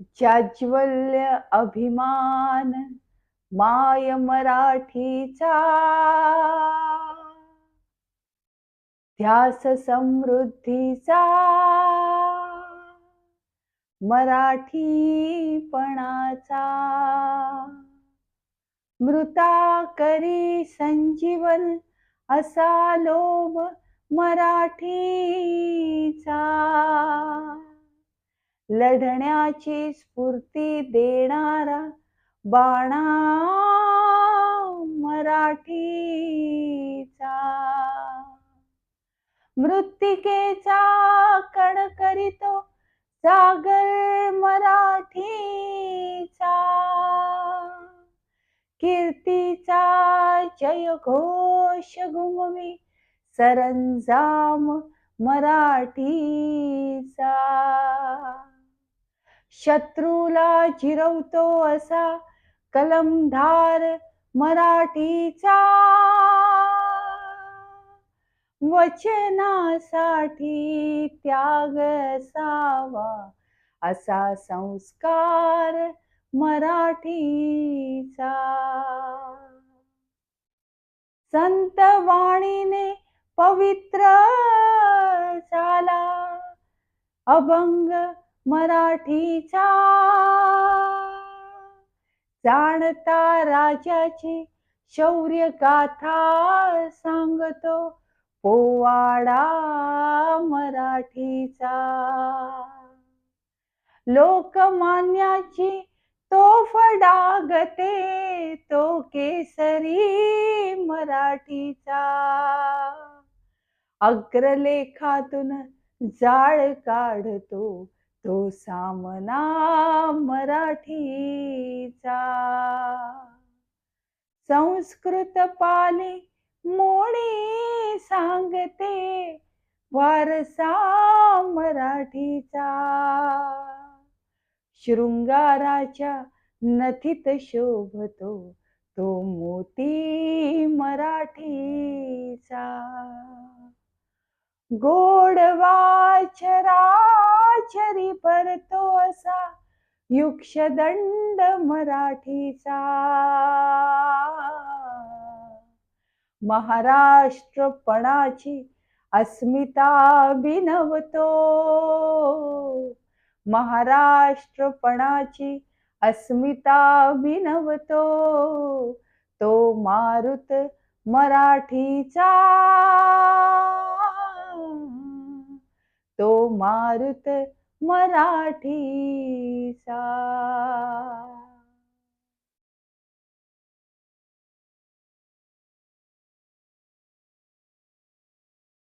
जाज्वल्य अभिमान माय मराठीचा. ध्यास समृद्धीचा. मराठीपणाचा. मृता करी संजीवन असा लोभ मराठीचा. लढण्याची स्फूर्ती देणारा बाणा मराठीचा. मृत्तिकेचा कण करीतो सागर मराठीचा. कीर्तीचा जय घोष घुमवी सरंजाम मराठीचा. शत्रूला चिरवतो असा कलमधार मराठीचा. वचनासाठी त्याग असावा असा संस्कार मराठीचा. संत वाणीने पवित्र झाला अभंग मराठीचा. जाणता राजाची शौर्य गाथा सांगतो पोवाडा मराठीचा. लोकमान्याची तोफ डागते तो केसरी मराठीचा. अग्रलेखातून जाळ काढतो तो सामना मराठीचा. संस्कृत पाले मोणी सांगते वारसा मराठीचा. शृंगाराच्या नथीत शोभतो तो मोती मराठीचा. गोडवाचराचरी परतो असा युक्षदंड मराठीचा. महाराष्ट्रपणाची अस्मिता बिनवतो. महाराष्ट्रपणाची अस्मिता बिनवतो. तो मारुत मराठीचा. तो मारुत मराठी सा